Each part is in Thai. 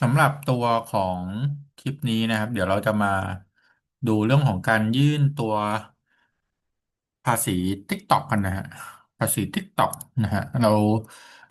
สำหรับตัวของคลิปนี้นะครับ เดี๋ยวเราจะมาดูเรื่องของการยื่นตัวภาษี TikTok กันนะฮะภาษี TikTok นะฮะเรา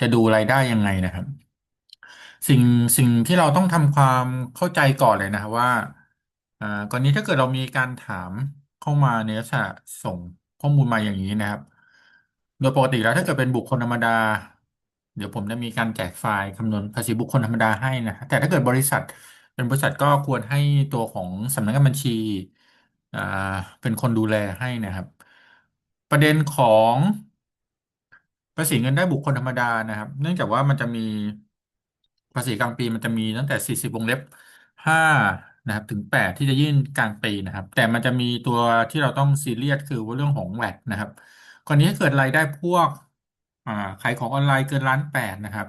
จะดูรายได้ยังไงนะครับ สิ่งสิ่งที่เราต้องทำความเข้าใจก่อนเลยนะครับว่าอ่ากรณีถ้าเกิดเรามีการถามเข้ามาในลักษณะส่งข้อมูลมาอย่างนี้นะครับ โดยปกติแล้วถ้าเกิดเป็นบุคคลธรรมดา เดี๋ยวผมจะมีการแจกไฟล์คำนวณภาษีบุคคลธรรมดาให้นะแต่ถ้าเกิดบริษัท เป็นบริษัทก็ควรให้ตัวของสำนักงานบัญชีอ่าเป็นคนดูแลให้นะครับ ประเด็นของภาษีเงินได้บุคคลธรรมดานะครับ เนื่องจากว่ามันจะมีภาษีกลางปีมันจะมีตั้งแต่สี่สิบวงเล็บห้านะครับถึงแปดที่จะยื่นกลางปีนะครับ แต่มันจะมีตัวที่เราต้องซีเรียสคือเรื่องของแวดนะครับกรณีถ้าเกิดรายได้พวก อ่าขายของออนไลน์เกินล้านแปดนะครับ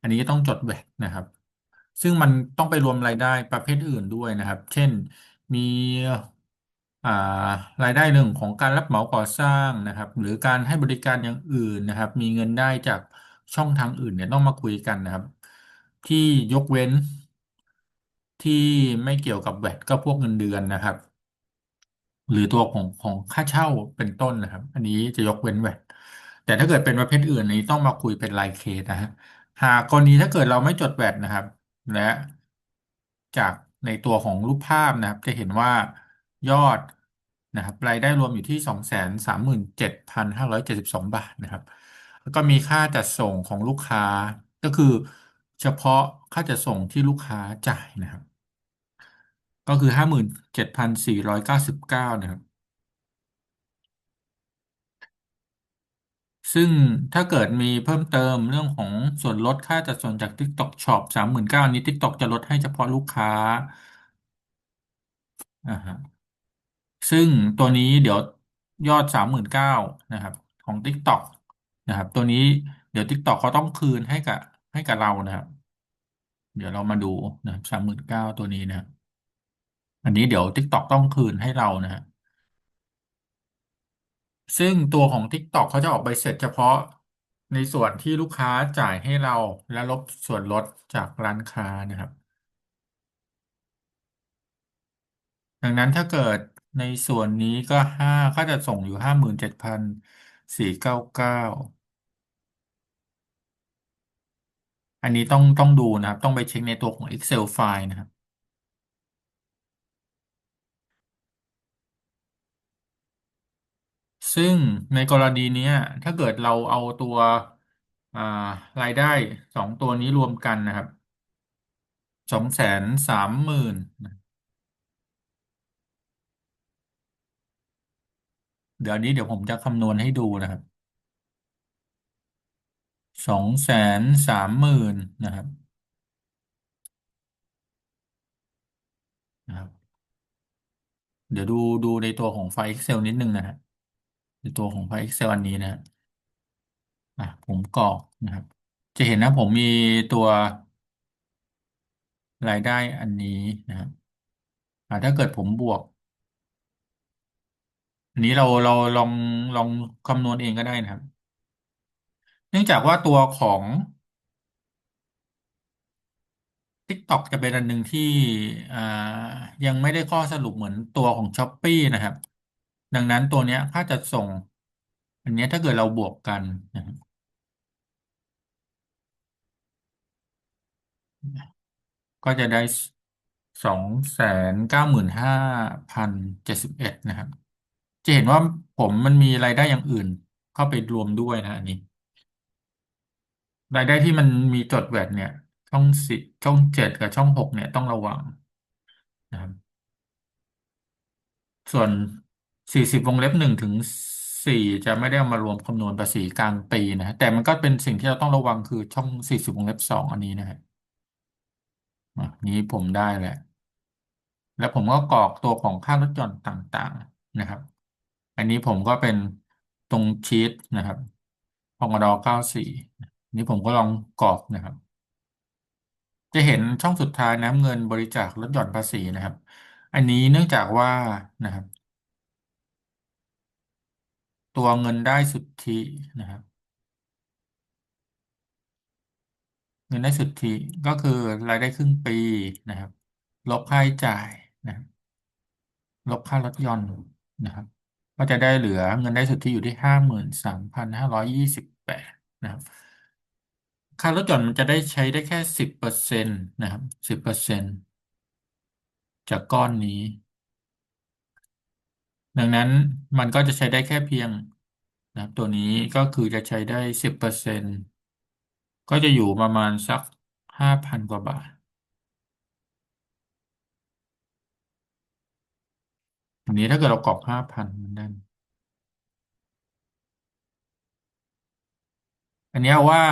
อันนี้ต้องจดแวดนะครับ ซึ่งมันต้องไปรวมรายได้ประเภทอื่นด้วยนะครับ เช่นมีอ่ารายได้หนึ่งของการรับเหมาก่อสร้างนะครับ หรือการให้บริการอย่างอื่นนะครับ มีเงินได้จากช่องทางอื่นเนี่ยต้องมาคุยกันนะครับ ที่ยกเว้นที่ไม่เกี่ยวกับแวดก็พวกเงินเดือนนะครับ หรือตัวของของค่าเช่าเป็นต้นนะครับ อันนี้จะยกเว้นแวด แต่ถ้าเกิดเป็นประเภทอื่นนี้ต้องมาคุยเป็นรายเคสนะฮะหากกรณีถ้าเกิดเราไม่จดแวดนะครับ และจากในตัวของรูปภาพนะครับ จะเห็นว่ายอดนะครับรายได้รวมอยู่ที่สองแสนสามหมื่นเจ็ดพันห้าร้อยเจ็ดสิบสองบาทนะครับ แล้วก็มีค่าจัดส่งของลูกค้าก็คือเฉพาะค่าจัดส่งที่ลูกค้าจ่ายนะครับ ก็คือห้าหมื่นเจ็ดพันสี่ร้อยเก้าสิบเก้านะครับ ซึ่งถ้าเกิดมีเพิ่มเติมเรื่องของส่วนลดค่าจัดส่วนจาก TikTok Shop สามหมื่นเก้านี้ TikTok จะลดให้เฉพาะลูกค้าอ่าฮะซึ่งตัวนี้เดี๋ยวยอดสามหมื่นเก้านะครับ ของ TikTok นะครับ ตัวนี้เดี๋ยว TikTok เขาต้องคืนให้กับให้กับเรานะครับ เดี๋ยวเรามาดูนะครับสามหมื่นเก้าตัวนี้นะครับอันนี้เดี๋ยว TikTok ต้องคืนให้เรานะฮะ ซึ่งตัวของ TikTok เขาจะออกใบเสร็จเฉพาะในส่วนที่ลูกค้าจ่ายให้เราและลบส่วนลดจากร้านค้านะครับ ดังนั้นถ้าเกิดในส่วนนี้ก็ห้าก็จะส่งอยู่ห้าหมื่นเจ็ดพันสี่เก้าเก้าอันนี้ต้องต้องดูนะครับ ต้องไปเช็คในตัวของ Excel ไฟล์นะครับ ซึ่งในกรณีเนี้ย ถ้าเกิดเราเอาตัวอ่ารายได้สองตัวนี้รวมกันนะครับสองแสนสามหมื่นเดี๋ยวนี้เดี๋ยวผมจะคำนวณให้ดูนะครับสองแสนสามหมื่นนะครับนะครับ เดี๋ยวดูดูในตัวของไฟล์ Excel นิดนึงนะฮะ ในตัวของไฟล์ Excel อันนี้นะฮะอะผมกรอกนะครับ จะเห็นนะผมมีตัวรายได้อันนี้นะครับอ่าถ้าเกิดผมบวก อันนี้เราเราลองลองคำนวณเองก็ได้นะครับ เนื่องจากว่าตัวของ TikTok จะเป็นอันหนึ่งที่อ่ายังไม่ได้ข้อสรุปเหมือนตัวของ Shopee นะครับ ดังนั้นตัวเนี้ยค่าจัดส่ง อันเนี้ยถ้าเกิดเราบวกกันนะครับก็จะได้สองแสนเก้าหมื่นห้าพันเจ็ดสิบเอ็ดนะครับ จะเห็นว่าผมมันมีรายได้อย่างอื่น เข้าไปรวมด้วยนะอันนี้ รายได้ที่มันมีจดแวดเนี่ย ช่องสิช่องเจ็ดกับช่องหกเนี่ยต้องระวังนะครับ ส่วน สี่สิบวงเล็บหนึ่งถึงสี่จะไม่ได้เอามารวมคำนวณภาษีกลางปีนะฮะแต่มันก็เป็นสิ่งที่เราต้องระวังคือช่องสี่สิบวงเล็บสองอันนี้นะฮะอะนี้ผมได้แหละ แล้วผมก็กรอกตัวของค่ารถยนต์ต่างๆนะครับ อันนี้ผมก็เป็นตรงชีตนะครับพงดเก้าสี่นี่ผมก็ลองกรอกนะครับ จะเห็นช่องสุดท้ายน้ำเงินบริจาคลดหย่อนภาษีนะครับ อันนี้เนื่องจากว่านะครับ ตัวเงินได้สุทธินะครับ เงินได้สุทธิก็คือรายได้ครึ่งปีนะครับ ลบค่าใช้จ่ายนะครับลบค่ารถยนต์นะครับ ก็จะได้เหลือเงินได้สุทธิอยู่ที่ห้าหมื่นสามพันห้าร้อยยี่สิบแปดนะครับค่ารถยนต์มันจะได้ใช้ได้แค่สิบเปอร์เซ็นต์นะครับสิบเปอร์เซ็นต์จากก้อนนี้ ดังนั้นมันก็จะใช้ได้แค่เพียงนะครับตัวนี้ก็คือจะใช้ได้สิบเปอร์เซ็นต์ก็จะอยู่ประมาณสักห้าพันกว่าบาทอันนี้ถ้าเกิดเรากรอกห้าพันมันได้อันนี้ว่า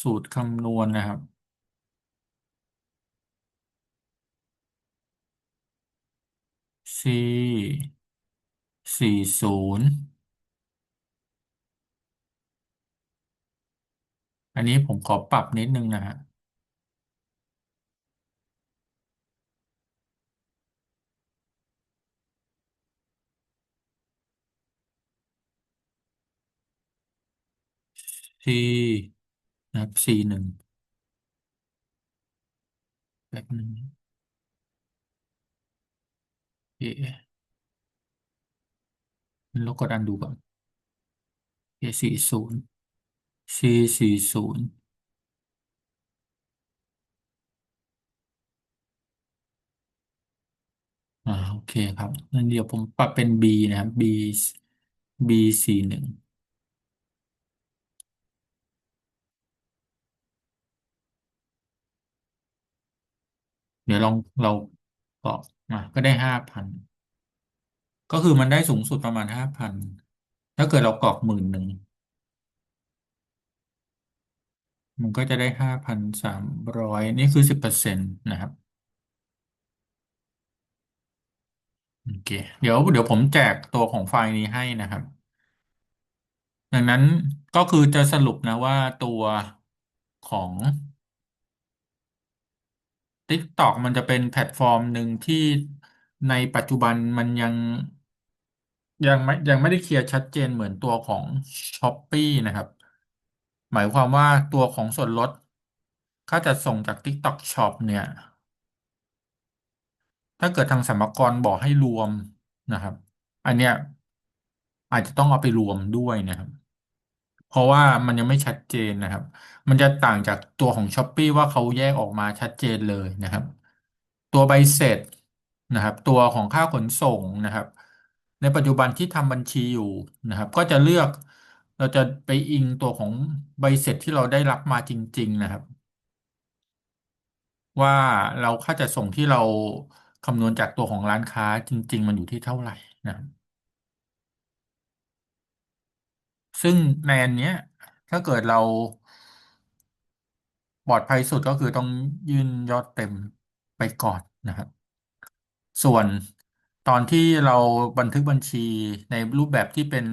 สูตรคำนวณนะครับ C สี่ศูนย์อันนี้ผมขอปรับนิดนึงนะฮะ C นะครับ C หนึ่งแบบนึง เอแล้วกดอันดูก่อน A สี่ศูนย์ C สี่ศูนย์อ่าโอเคครับงั้นเดี๋ยวผมปรับเป็น B นะครับ B B สี่หนึ่งเดี๋ยวลองเรา กรอกมาก็ได้ห้าพันก็คือมันได้สูงสุดประมาณห้าพันถ้าเกิดเรากรอกหมื่นหนึ่งมันก็จะได้ห้าพันสามร้อยนี่คือสิบเปอร์เซ็นต์นะครับโอเคเดี๋ยวเดี๋ยวผมแจกตัวของไฟล์นี้ให้นะครับ ดังนั้นก็คือจะสรุปนะว่าตัวของ TikTok มันจะเป็นแพลตฟอร์มหนึ่งที่ในปัจจุบันมันยัง ยังไม่ยังไม่ได้เคลียร์ชัดเจนเหมือนตัวของ Shopee นะครับ หมายความว่าตัวของส่วนลดค่าจัดส่งจาก TikTok Shop เนี่ย ถ้าเกิดทางสรรพากรบอกให้รวมนะครับ อันเนี้ยอาจจะต้องเอาไปรวมด้วยนะครับ เพราะว่ามันยังไม่ชัดเจนนะครับ มันจะต่างจากตัวของ Shopee ว่าเขาแยกออกมาชัดเจนเลยนะครับ ตัวใบเสร็จนะครับ ตัวของค่าขนส่งนะครับ ในปัจจุบันที่ทำบัญชีอยู่นะครับ ก็จะเลือกเราจะไปอิงตัวของใบเสร็จที่เราได้รับมาจริง ๆ นะครับ ว่าเราค่าจัดส่งที่เราคำนวณจากตัวของร้านค้าจริง ๆ มันอยู่ที่เท่าไหร่นะครับ ซึ่งในอันเนี้ย ถ้าเกิดเราปลอดภัยสุดก็คือต้องยื่นยอดเต็มไปก่อนนะครับ ส่วนตอนที่เราบันทึกบัญชีในรูปแบบที่เป็น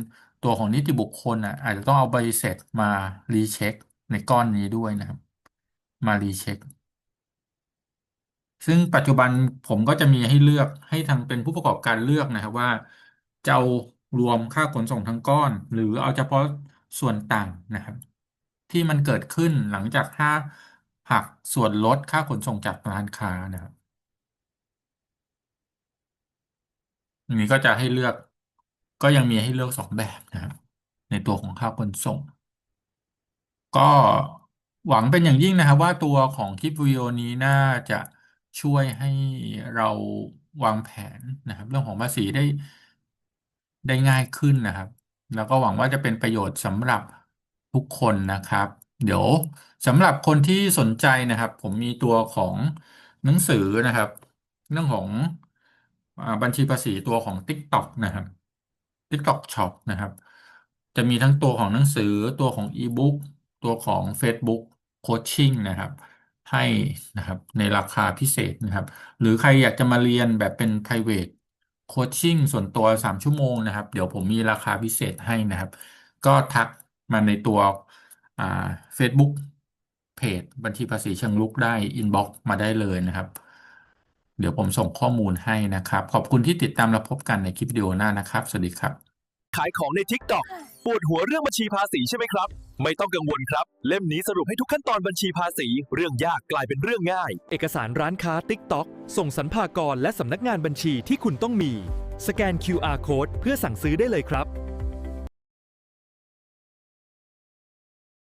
ตัวของนิติบุคคลอะ อาจจะต้องเอาใบเสร็จมารีเช็คในก้อนนี้ด้วยนะครับ มารีเช็ค ซึ่งปัจจุบันผมก็จะมีให้เลือกให้ทางเป็นผู้ประกอบการเลือกนะครับว่าจะเอา รวมค่าขนส่งทั้งก้อน หรือเอาเฉพาะส่วนต่างนะครับ ที่มันเกิดขึ้นหลังจากถ้าหักส่วนลดค่าขนส่งจากร้านค้านะครับอันนี้ก็จะให้เลือก ก็ยังมีให้เลือกสองแบบนะครับ ในตัวของค่าขนส่ง ก็หวังเป็นอย่างยิ่งนะครับ ว่าตัวของคลิปวิดีโอนี้น่าจะช่วยให้เราวางแผนนะครับ เรื่องของภาษีได้ ได้ง่ายขึ้นนะครับ แล้วก็หวังว่าจะเป็นประโยชน์สำหรับทุกคนนะครับ เดี๋ยวสำหรับคนที่สนใจนะครับ ผมมีตัวของหนังสือนะครับ เรื่องของอ่าบัญชีภาษีตัวของ TikTok นะครับ TikTok Shop นะครับ จะมีทั้งตัวของหนังสือตัวของอีบุ๊กตัวของ Facebook Coaching นะครับ ให้นะครับในราคาพิเศษนะครับ หรือใครอยากจะมาเรียนแบบเป็น private โคชชิ่งส่วนตัวสามชั่วโมงนะครับ เดี๋ยวผมมีราคาพิเศษให้นะครับ ก็ทักมาในตัวอ่า Facebook เพจบัญชีภาษีเชิงรุกได้อินบ็อกซ์มาได้เลยนะครับ เดี๋ยวผมส่งข้อมูลให้นะครับ ขอบคุณที่ติดตามและพบกันในคลิปวิดีโอหน้านะครับ สวัสดีครับ ขายของใน TikTok ปวดหัวเรื่องบัญชีภาษีใช่ไหมครับ ไม่ต้องกังวลครับ เล่มนี้สรุปให้ทุกขั้นตอนบัญชีภาษี เรื่องยากกลายเป็นเรื่องง่าย เอกสารร้านค้า TikTok ส่งสรรพากรและสำนักงานบัญชีที่คุณต้องมี สแกน QR Code เพื่อสั่งซื้อได้เลยครับ